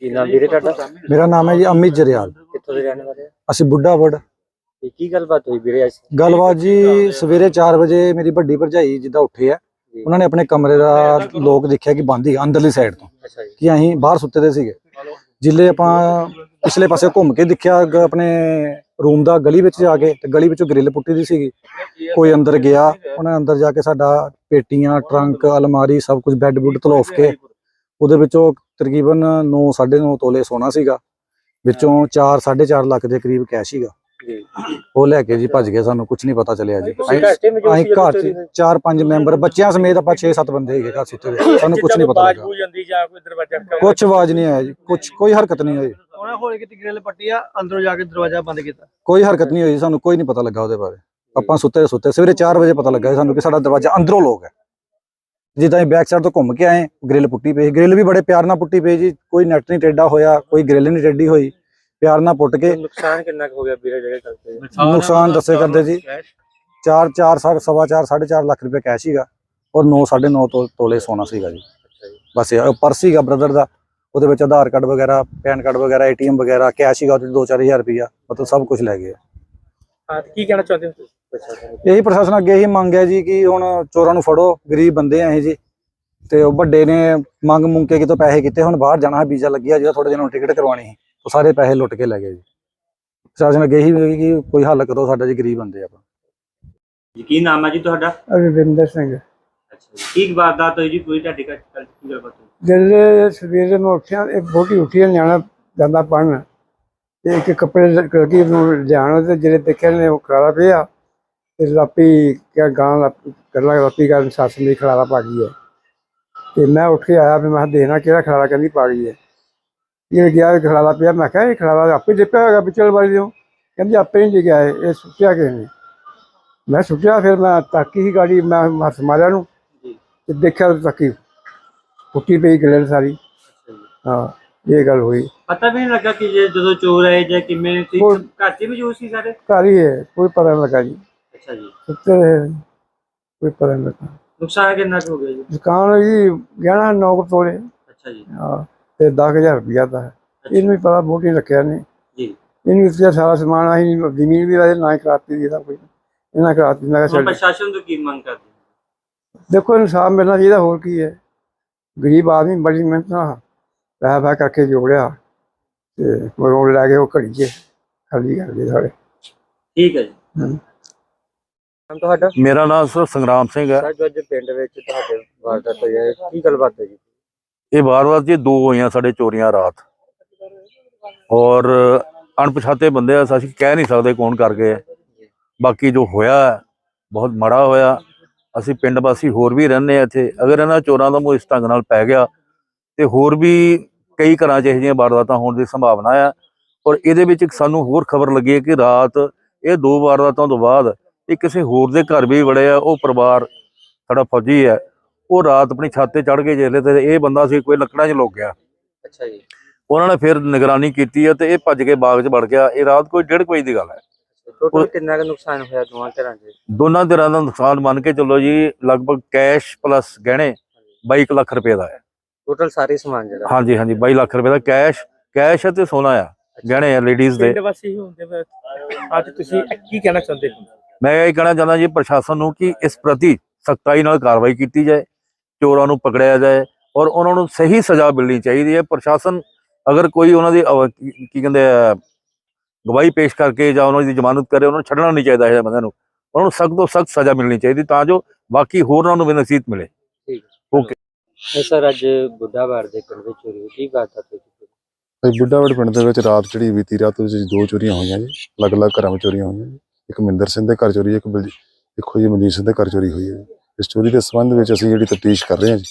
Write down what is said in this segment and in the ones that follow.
ਕੀ ਨਾਮ ਵੀਰੇ ਤੁਹਾਡਾ? ਮੇਰਾ ਨਾਮ ਹੈ ਜੀ ਅਮਿਤ ਜਰਿਆਲ। ਕਿੱਥੋਂ ਦੇ ਰਹਿਣ ਵਾਲੇ ਆ ਅਸੀਂ ਬੁੱਢਾਵੜ। ਤੇ ਕੀ ਗੱਲਬਾਤ ਹੋਈ ਵੀਰੇ ਅੱਜ? ਗੱਲਬਾਤ ਜੀ ਸਵੇਰੇ 4 ਵਜੇ ਮੇਰੀ ਵੱਡੀ ਭਰਜਾਈ ਜਿੱਦਾਂ ਉੱਠੇ ਆ ਜੀ। ਉਹਨਾਂ ਨੇ ਆਪਣੇ ਕਮਰੇ ਦਾ ਲੋਕ ਦੇਖਿਆ ਕਿ ਬੰਦ ਹੀ ਆ, ਅੰਦਰਲੀ ਸਾਈਡ ਤੋਂ। ਅੱਛਾ ਜੀ। ਕਿ ਅਸੀਂ ਬਾਹਰ ਸੁੱਤੇ ਦੇ ਸੀਗੇ। ਜਿੱਲੇ ਆਪਾਂ ਪਿਛਲੇ ਪਾਸੇ ਘੁੰਮ ਕੇ ਦੇਖਿਆ ਗ- ਆਪਣੇ ਰੂਮ ਦਾ ਗਲੀ ਵਿੱਚ ਜਾ ਕੇ ਤੇ ਗਲੀ ਵਿੱਚੋਂ ਗ੍ਰਿਲ ਪੁੱਟੀ ਦੀ ਸੀਗੀ। ਕੋਈ ਅੰਦਰ ਗਿਆ ਉਹਨਾਂ ਨੇ ਅੰਦਰ ਜਾ ਕੇ ਸਾਡਾ ਪੇਟੀਆਂ ਟਰੰਕ ਅਲਮਾਰੀ ਸਭ ਕੁਝ ਬੈੱਡ ਬੁੱਡ ਤਲੋਫ ਕੇ ਉਹਦੇ ਵਿੱਚੋਂ ਤਕਰੀਬਨ 9 9.5 ਤੋਲੇ ਸੋਨਾ ਸੀਗਾ। ਵਿੱਚੋਂ 4 4.5 ਲੱਖ ਦੇ ਕਰੀਬ ਕੈਸ਼ ਸੀਗਾ। ਜੀ। ਉਹ ਲੈ ਕੇ ਜੀ ਭੱਜ ਗਏ ਸਾਨੂੰ ਕੁਝ ਨਹੀਂ ਪਤਾ ਚੱਲਿਆ ਜੀ। ਅਸੀਂ ਘਰ ਚੋਰੀ ਚ? ਚਾਰ ਪੰਜ ਮੈਂਬਰ ਬੱਚਿਆਂ ਸਮੇਤ ਆਪਾਂ 6-7 ਬੰਦੇ ਹੈਗੇ ਘਰ ਸੁੱਤੇ ਹੋਏ। ਸਾਨੂੰ ਕੁਝ ਨਹੀਂ ਪਤਾ ਲੱਗਾ। ਕੁਝ ਆਵਾਜ਼ ਨਹੀਂ ਆਇਆ ਜੀ। ਕੁਝ ਕੋਈ ਹਰਕਤ ਨਹੀਂ ਹੋਈ। ਉਹਨਾਂ ਹੋਲੇ ਕਿਤੇ ਗ੍ਰਿਲ ਪੱਟੀ ਆ ਅੰਦਰੋਂ ਜਾ ਕੇ ਦਰਵਾਜ਼ਾ ਬੰਦ ਕੀਤਾ। ਕੋਈ ਹਰਕਤ ਨਹੀਂ ਹੋਈ ਸਾਨੂੰ ਕੋਈ ਨਹੀਂ ਪਤਾ ਲੱਗਾ ਉਹਦੇ ਬਾਰੇ। ਆਪਾਂ ਸੁੱਤੇ ਸੁੱਤੇ ਸਵੇਰੇ 4 ਵਜੇ ਪਤਾ ਲੱਗਾ ਸਾਨੂੰ ਕਿ ਸਾਡਾ ਦਰਵਾਜ਼ਾ ਅੰਦਰੋਂ ਲੋਕ ਹੈ। ਜਿੱਦਾਂ ਅਸੀਂ ਬੈਕ ਸਾਈਡ ਤੋਂ ਘੁੰਮ ਕੇ ਆਏ ਗ੍ਰਿਲ ਪੁੱਟੀ ਪਈ ਗ੍ਰਿਲ ਵੀ ਬੜੇ ਪਿਆਰ ਨਾਲ ਪੁੱਟੀ ਪਈ ਜੀ ਕੋਈ ਨੈਟ ਨਹੀਂ ਟੇਢਾ ਹੋਇਆ ਕੋਈ ਗ੍ਰਿਲ ਨਹੀਂ ਟੇਢੀ ਹੋਈ। ਪਿਆਰ ਨਾਲ ਪੁੱਟ ਕੇ ਨੁਕਸਾਨ ਕਿੰਨਾ ਕੁ ਹੋ ਗਿਆ ਵੀਰੇ ਜਿਹੜੇ ਕਰਦੇ ਨੁਕਸਾਨ ਦੱਸੇ ਕਰਦੇ ਜੀ 4 4 ਸਵਾ 4 4.5 ਲੱਖ ਰੁਪਏ ਕੈਸ਼ ਸੀਗਾ ਔਰ 9 9.5 ਤੋਂ ਤੋਲੇ ਸੋਨਾ ਸੀਗਾ ਜੀ। ਬਸ ਇਹ ਪਰਸ ਸੀਗਾ ਬ੍ਰਦਰ ਦਾ। ਉਹਦੇ ਵਿੱਚ ਆਧਾਰ ਕਾਰਡ ਵਗੈਰਾ ਪੈਨ ਕਾਰਡ ਵਗੈਰਾ ਏਟੀਐਮ ਵਗੈਰਾ ਕੈਸ਼ ਸੀਗਾ ਉਹਦੇ 2-4000 ਰੁਪਇਆ ਮਤਲਬ ਸਭ ਕੁਝ ਲੈ ਗਏ। ਹਾਂ ਤੇ ਕੀ ਕਹਿਣਾ ਚਾਹੁੰਦੇ ਹੋ ਤੁਸੀਂ? ਇਹੀ ਪ੍ਰਸ਼ਾਸਨ ਅੱਗੇ ਇਹੀ ਮੰਗ ਹੈ ਜੀ ਕਿ ਹੁਣ ਚੋਰਾਂ ਨੂੰ ਫੜੋ ਗਰੀਬ ਬੰਦੇ ਆ ਇਹ ਜੀ। ਤੇ ਉਹ ਵੱਡੇ ਨੇ ਮੰਗ ਮੁੰਗ ਕੇ ਕਿਤੋਂ ਪੈਸੇ ਕੀਤੇ ਹੁਣ ਬਾਹਰ ਜਾਣਾ ਹੈ ਵੀਜ਼ਾ ਲੱਗਿਆ ਜਿਹੜਾ ਥੋੜੇ ਦਿਨ ਨੂੰ ਟਿਕਟ ਕਰਵਾਉਣੀ ਸੀ ਉਹ ਸਾਰੇ ਪੈਸੇ ਲੁੱਟ ਕੇ ਲੈ ਗਏ ਜੀ। ਪ੍ਰਸ਼ਾਸਨ ਅੱਗੇ ਇਹੀ ਮੰਗ ਕਿ ਕੋਈ ਹੱਲ ਕਰੋ ਸਾਡਾ ਜੀ ਗਰੀਬ ਬੰਦੇ ਆਪਾਂ। ਜੀ ਕੀ ਨਾਮ ਹੈ ਜੀ ਤੁਹਾਡਾ? ਰਵਿੰਦਰ ਸਿੰਘ। ਅੱਛਾ ਜੀ ਕੀ ਵਾਰਦਾਤ ਹੋਈ ਜੀ? ਕੋਈ ਤੁਹਾਡੀ ਘਰ ਕੱਲ ਕੀ ਗੱਲਬਾਤ ਹੋਈ? ਜਦੋਂ ਸਵੇਰੇ ਮੈਂ ਉੱਠਿਆ ਇਹ ਬੋਟੀ ਉੱਠੀ ਨਿਆਣਾ ਜਾਂਦਾ ਪੜਨ ਤੇ ਇੱਕ ਕੱਪੜੇ ਕਲਕੀ ਨੂੰ ਲਿਆਉਣ ਤੇ ਜਿਹੜੇ ਦੇਖਿਆ ਨੇ ਉਹ ਖਲਾਰਾ ਪਿਆ। ਤੇ ਲਾਪੀ ਕਿਆ ਗਾਂ ਲਾਪੀ ਕਰਲਾ ਲਾਪੀ ਕਰਨ ਸੱਸ ਮੇਰੀ ਖਲਾਰਾ ਪਾ ਗਈ ਹੈ। ਤੇ ਮੈਂ ਉੱਠ ਕੇ ਆਇਆ ਵੀ ਮੈਂ ਕਿਹਾ ਦੇਖਣਾ ਕਿਹੜਾ ਖਲਾਰਾ ਕਹਿੰਦੀ ਪਾ ਗਈ ਹੈ। ਇਹ ਗਿਆ ਖਲਾਰਾ ਪਿਆ ਮੈਂ ਕਿਹਾ ਇਹ ਖਲਾਰਾ ਆਪੇ ਡਿੱਪਿਆ ਹੋਗਾ ਵਿਚਲ ਵਾਲੀ ਨੂੰ। ਕਹਿੰਦੀ ਆਪੇ ਨਹੀਂ ਡਿੱਗਿਆ ਇਹ ਇਹ ਸੁੱਟਿਆ ਕਿਸੇ ਨੇ। ਮੈਂ ਸੁੱਟਿਆ ਫਿਰ ਮੈਂ ਤਾਕੀ ਹੀ ਗਾੜੀ ਮੈਂ ਹੱਥ ਮਾਰਿਆ ਨੂੰ ਜੀ। ਤੇ ਦੇਖਿਆ ਤਾਂ ਤਾਕੀ ਪਈ ਗਲਰ ਸਾਰੀ। ਹਾਂ ਇਹ ਗੱਲ ਹੋਈ। ਪਤਾ ਵੀ ਨਹੀਂ ਲੱਗਾ ਕਿ ਜੇ ਜਦੋਂ ਚੋਰ ਆਏ ਜਾਂ ਕਿਵੇਂ ਉਹ- ਘਰ 'ਚ ਵੀ ਸੀ ਸਾਰੇ? ਘਰ ਹੀ ਹੈ ਕੋਈ ਪਤਾ ਨਹੀਂ ਲੱਗਾ ਜੀ। ਅੱਛਾ ਜੀ। ਸੁੱਤੇ ਰਹੇ ਕੋਈ ਪਤਾ ਨਹੀਂ ਲੱਗਾ। ਨੁਕਸਾਨ ਕਿੰਨਾ ਕੁ ਹੋ ਗਿਆ ਜੀ? ਦੁਕਾਨ ਜੀ ਗਹਿਣਾ ਨੌ ਕੁ ਤੋਲੇ। ਅੱਛਾ ਜੀ। ਹਾਂ ਤੇ 10000 ਰੁਪਇਆ ਦਾ ਹੈ। ਇਹਨੂੰ ਵੀ ਪਤਾ ਬੋਟੀ ਰੱਖਿਆ ਨੇ ਜੀ। ਇਹਨੂੰ ਸਾਰਾ ਸਮਾਨ ਆਹੀ ਜ਼ਮੀਨ ਵੀ ਨਾ ਹੀ ਕਰਾਤੀ ਦੀ ਇਹਦਾ ਕੋਈ। ਇਹਨਾਂ ਕਰਾਤੀ ਮੈਂ ਕਿਹਾ ਹੁਣ ਪ੍ਰਸ਼ਾਸਨ ਤੋਂ ਕੀ ਮੰਗ ਕਰਦੇ ਹੋ? ਦੇਖੋ ਇਨਸਾਫ ਮਿਲਣਾ ਚਾਹੀਦਾ ਹੋਰ ਕੀ ਹੈ। ਗਰੀਬ ਆਦਮੀ ਬੜੀ ਮਿਹਨਤ ਨਾਲ ਪੈਸਾ ਪੈ ਕਰਕੇ ਜੋੜਿਆ। ਤੇ ਮਰੋੜ ਲੈ ਕੇ ਉਹ ਘੜੀ 'ਚ ਖਾਲੀ ਕਰ ਗਏ ਸਾਰੇ। ਠੀਕ ਹੈ ਜੀ। ਨਾਮ ਤੁਹਾਡਾ? ਮੇਰਾ ਨਾਮ ਸਰ ਸੰਗਰਾਮ ਸਿੰਘ ਹੈ। ਸਰ ਜੋ ਅੱਜ ਪਿੰਡ ਵਿੱਚ ਤੁਹਾਡੇ ਵਾਰਦਾਤ ਹੋਈ ਹੈ ਕੀ ਗੱਲਬਾਤ ਹੋਈ? ਇਹ ਵਾਰ-ਵਾਰ ਜੀ ਦੋ ਹੋਈਆਂ ਸਾਡੇ ਚੋਰੀਆਂ ਰਾਤ। ਔਰ ਅਣਪਛਾਤੇ ਬੰਦੇ ਆ ਅਸੀਂ ਕਹਿ ਨਹੀਂ ਸਕਦੇ ਕੌਣ ਕਰ ਗਏ ਹੈ। ਬਾਕੀ ਜੋ ਹੋਇਆ ਹੈ, ਬਹੁਤ ਮਾੜਾ ਹੋਇਆ। ਅਸੀਂ ਪਿੰਡ ਵਾਸੀ ਹੋਰ ਵੀ ਰਹਿੰਦੇ ਆ ਇੱਥੇ। ਅਗਰ ਇਹਨਾਂ ਚੋਰਾਂ ਦਾ ਮੂੰਹ ਇਸ ਢੰਗ ਨਾਲ ਪੈ ਗਿਆ ਤੇ ਹੋਰ ਵੀ ਕਈ ਘਰਾਂ 'ਚ ਇਹੋ ਜਿਹੀਆਂ ਵਾਰਦਾਤਾਂ ਹੋਣ ਦੀ ਸੰਭਾਵਨਾ ਹੈ ਔਰ ਇਹਦੇ ਵਿੱਚ ਸਾਨੂੰ ਹੋਰ ਖਬਰ ਲੱਗੀ ਹੈ ਕਿ ਰਾਤ ਇਹ ਦੋ ਵਾਰਦਾਤਾਂ ਤੋਂ ਬਾਅਦ ਇਹ ਕਿਸੇ ਹੋਰ ਦੇ ਘਰ ਵੀ ਵੜੇ ਆ ਉਹ ਪਰਿਵਾਰ ਸਾਡਾ ਫੌਜੀ ਹੈ ਉਹ ਰਾਤ ਆਪਣੀ ਛੱਤ ਤੇ ਚੜ ਕੇ ਜਿਹੜੇ ਤੇ ਇਹ ਬੰਦਾ ਸੀ ਕੋਈ ਲੱਕੜਾਂ 'ਚ ਲੁਕ ਗਿਆ। ਅੱਛਾ ਜੀ। ਉਹਨਾਂ ਨੇ ਫਿਰ ਨਿਗਰਾਨੀ ਕੀਤੀ ਹੈ ਤੇ ਇਹ ਭੱਜ ਕੇ ਬਾਗ 'ਚ ਵੜ ਗਿਆ। ਇਹ ਰਾਤ ਕੋਈ ਡੇਢ ਕੁ ਵਜੇ ਦੀ ਗੱਲ ਹੈ। ਟੋਟਲ ਕਿੰਨਾ ਕੁ ਨੁਕਸਾਨ ਹੋਇਆ ਦੋਵਾਂ ਘਰਾਂ 'ਚ? ਦੋਨਾਂ ਧਿਰਾਂ ਦਾ ਨੁਕਸਾਨ ਮੰਨ ਕੇ ਚੱਲੋ ਜੀ ਲਗਭਗ ਕੈਸ਼ ਪਲੱਸ ਗਹਿਣੇ 22 ਲੱਖ ਰੁਪਏ ਦਾ ਹੈ। ਟੋਟਲ ਸਾਰੇ ਸਮਾਨ ਜਿਹੜਾ। ਹਾਂਜੀ ਹਾਂਜੀ 22 ਲੱਖ ਰੁਪਏ ਦਾ ਕੈਸ਼ ਕੈਸ਼ ਅਤੇ ਸੋਨਾ ਆ ਗਹਿਣੇ ਆ ਲੇਡੀਜ਼ ਦੇ। ਪਿੰਡ ਵਾਸੀ ਹੁੰਦੇ ਵੇ ਅੱਜ ਤੁਸੀਂ ਕੀ ਕਹਿਣਾ ਚਾਹੁੰਦੇ ਹੋ? ਮੈਂ ਇਹ ਕਹਿਣਾ ਚਾਹੁੰਦਾ ਜੀ ਪ੍ਰਸ਼ਾਸਨ ਨੂੰ ਕਿ ਇਸ ਪ੍ਰਤੀ ਸਖਤਾਈ ਨਾਲ ਕਾਰਵਾਈ ਕੀਤੀ ਜਾਏ ਚੋਰਾਂ ਨੂੰ ਪਕੜਿਆ ਜਾਏ ਔਰ ਉਹਨਾਂ ਨੂੰ ਸਹੀ ਸਜ਼ਾ ਮਿਲਣੀ ਚਾਹੀਦੀ ਹੈ। ਪ੍ਰਸ਼ਾਸਨ ਅਗਰ ਕੋਈ ਉਹਨਾਂ ਦੀ ਕੀ ਕਹਿੰਦੇ ਆ ਗਵਾਹੀ ਪੇਸ਼ ਕਰਕੇ ਜਾਂ ਉਹਨਾਂ ਦੀ ਜ਼ਮਾਨਤ ਕਰੇ ਉਹਨਾਂ ਨੂੰ ਛੱਡਣਾ ਨਹੀਂ ਚਾਹੀਦਾ ਇਹ ਬੰਦਿਆਂ ਨੂੰ। ਉਹਨਾਂ ਨੂੰ ਸਖਤ ਤੋਂ ਸਖਤ ਸਜ਼ਾ ਮਿਲਣੀ ਚਾਹੀਦੀ ਤਾਂ ਜੋ ਬਾਕੀ ਹੋਰਾਂ ਨੂੰ ਵੀ ਨਸੀਹਤ ਮਿਲੇ। ਇਹ ਸਰ ਅੱਜ ਬੁੱਢਾਵਾਰ ਦੇ ਪਿੰਡ ਵਿੱਚ ਚੋਰੀ ਹੋਈ ਕੀ ਹੋਈ ਸੀ? ਭਾਈ ਬੁੱਢਾਵੜ ਪਿੰਡ ਦੇ ਵਿੱਚ ਰਾਤ ਜਿਹੜੀ ਬੀਤੀ ਰਾਤ ਵਿੱਚ ਦੋ ਚੋਰੀਆਂ ਹੋਈਆਂ ਜੀ ਅਲੱਗ-ਅਲੱਗ ਘਰਾਂ ਵਿੱਚ ਚੋਰੀਆਂ ਹੋਈਆਂ ਜੀ। ਇੱਕ ਮਹਿੰਦਰ ਸਿੰਘ ਦੇ ਘਰ ਚੋਰੀ ਇੱਕ ਇੱਕ ਹੋਈ ਮਨਜੀਤ ਸਿੰਘ ਦੇ ਘਰ ਚੋਰੀ ਹੋਈ ਹੈ ਜੀ। ਇਸ ਚੋਰੀ ਦੇ ਸੰਬੰਧ ਵਿੱਚ ਅਸੀਂ ਜਿਹੜੀ ਤਫਤੀਸ਼ ਕਰ ਰਹੇ ਹਾਂ ਜੀ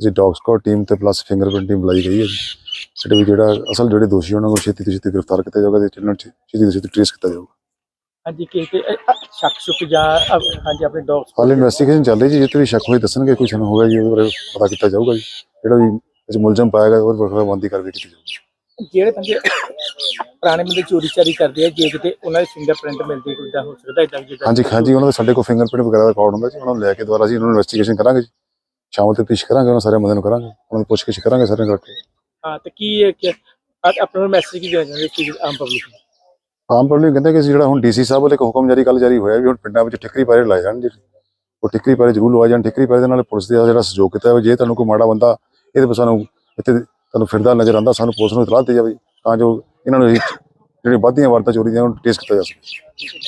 ਜੀ ਡੌਗ ਸਕਾਡ ਟੀਮ ਤੇ ਪਲੱਸ ਫਿੰਗਰਪ੍ਰਿੰਟ ਟੀਮ ਬੁਲਾਈ ਗਈ ਹੈ ਜੀ। ਜਿਹੜੇ ਵੀ ਜਿਹੜਾ ਅਸਲ ਜਿਹੜੇ ਦੋਸ਼ੀ ਉਹਨਾਂ ਨੂੰ ਛੇਤੀ ਤੋਂ ਛੇਤੀ ਗ੍ਰਿਫਤਾਰ ਕੀਤਾ ਜਾਊਗਾ ਤੇ ਨੂੰ ਛੇ- ਛੇਤੀ ਤੋਂ ਛੇਤੀ ਟ੍ਰੇਸ ਕੀਤਾ ਜਾਊਗਾ। ਹਾਂਜੀ ਕਿ ਕਿ ਸ਼ੱਕ ਸ਼ੁਕ ਜਾਂ ਹਾਂਜੀ ਆਪਣੇ ਡੌਗ ਹਾਲੇ ਇਨਵੈਸਟੀਗੇਸ਼ਨ ਚੱਲ ਰਹੀ ਜੀ ਜਿੱਥੇ ਵੀ ਸ਼ੱਕ ਹੋਏ ਦੱਸਣਗੇ ਕੁਝ ਸਾਨੂੰ ਹੋਗਾ ਜੀ ਉਹਦੇ ਬਾਰੇ ਪਤਾ ਕੀਤਾ ਜਾਊਗਾ ਜੀ। ਜਿਹੜਾ ਵੀ ਮੁਲਜ਼ਮ ਪਾਇਆ ਗਿਆ ਉਹ ਵੱਖਰਾ ਬੰਦੀ ਕਾਰਵਾਈ ਕੀਤੀ ਜਾਊਗੀ। ਜਿਹੜੇ ਬੰਦੇ ਪੁਰਾਣੇ ਬੰਦੇ ਚੋਰੀ ਚਾਰੀ ਕਰਦੇ ਆ ਜੇ ਕਿਤੇ ਉਹਨਾਂ ਦੇ ਫਿੰਗਰਪ੍ਰਿੰਟ ਮਿਲਦੇ ਕੋਈ ਤਾਂ ਹੋ ਸਕਦਾ ਇਦਾਂ ਜਿੱਦਾਂ ਹਾਂਜੀ ਹਾਂਜੀ ਉਹਨਾਂ ਦੇ ਸਾਡੇ ਕੋਲ ਫਿੰਗਰਪ੍ਰਿੰਟ ਵਗੈਰਾ ਦਾ ਰਿਕਾਰਡ ਹੁੰਦਾ ਜੀ ਉਹਨਾਂ ਨੂੰ ਲੈ ਕੇ ਦੁਬਾਰਾ ਅਸੀਂ ਉਹਨਾਂ ਨੂੰ ਇਨਵੈਸਟੀਗੇਸ਼ਨ ਕਰਾਂਗੇ ਜੀ। ਸ਼ਾਮ ਤੇ ਪੇਸ਼ ਕਰਾਂਗੇ ਉਹਨਾਂ ਸਾਰੇ ਬੰਦਿਆਂ ਨੂੰ ਕਰਾਂਗੇ ਉਹਨਾਂ ਨੂੰ ਪੁੱਛ ਗਿੱਛ ਕਰਾਂਗੇ ਸਾਰਿਆਂ ਕਰਕੇ ਹਾਂ ਤੇ ਕੀ ਹੈ ਕਿ ਆਪਣਾ ਮੈਸੇਜ ਕੀ ਦੇਣਾ ਚਾਹੁੰਦੇ ਚੀਜ਼ ਆਮ ਪਬਲਿਕ ਨੂੰ? ਆਮ ਪਬਲਿਕ ਕਹਿੰਦੇ ਕਿ ਜਿਹੜਾ ਹੁਣ ਡੀਸੀ ਸਾਹਿਬ ਵੱਲੋਂ ਇੱਕ ਹੁਕਮ ਜਾਰੀ ਕੱਲ ਜਾਰੀ ਹੋਇਆ ਵੀ ਹੁਣ ਪਿੰਡਾਂ ਵਿੱਚ ਠਿਕਰੀ ਪਾਰੇ ਲਾਏ ਜਾਣ ਜੀ। ਉਹ ਠਿਕਰੀ ਪਾਰੇ ਜ਼ਰੂਰ ਲਵਾਏ ਜਾਣ ਠਿਕਰੀ ਪਾਰੇ ਦੇ ਨਾਲ ਪੁਲਿਸ ਦਾ ਜਿਹੜਾ ਸਹਿਯੋਗ ਕੀਤਾ ਹੋਵੇ ਜੇ ਤੁਹਾਨੂੰ ਕੋਈ ਮਾੜਾ ਬੰਦਾ ਇਹਦੇ ਵਿੱਚ ਸਾਨੂੰ ਇੱਥੇ ਤੁਹਾਨੂੰ ਫਿਰਦਾ ਨਜ਼ਰ ਆਉਂਦਾ ਸਾਨੂੰ ਪੁਲਿਸ ਨੂੰ ਇਤਲਾਹ ਦਿੱਤੀ ਜਾਵੇ ਤਾਂ ਜੋ ਇਹਨਾਂ ਨੂੰ ਇਹ ਜਿਹੜੀ ਵੱਧਦੀਆਂ ਵਾਰਤਾ ਚੋਰੀ ਦੀਆਂ ਟੇਸਟ ਕੀਤਾ ਜਾ ਸਕੇ।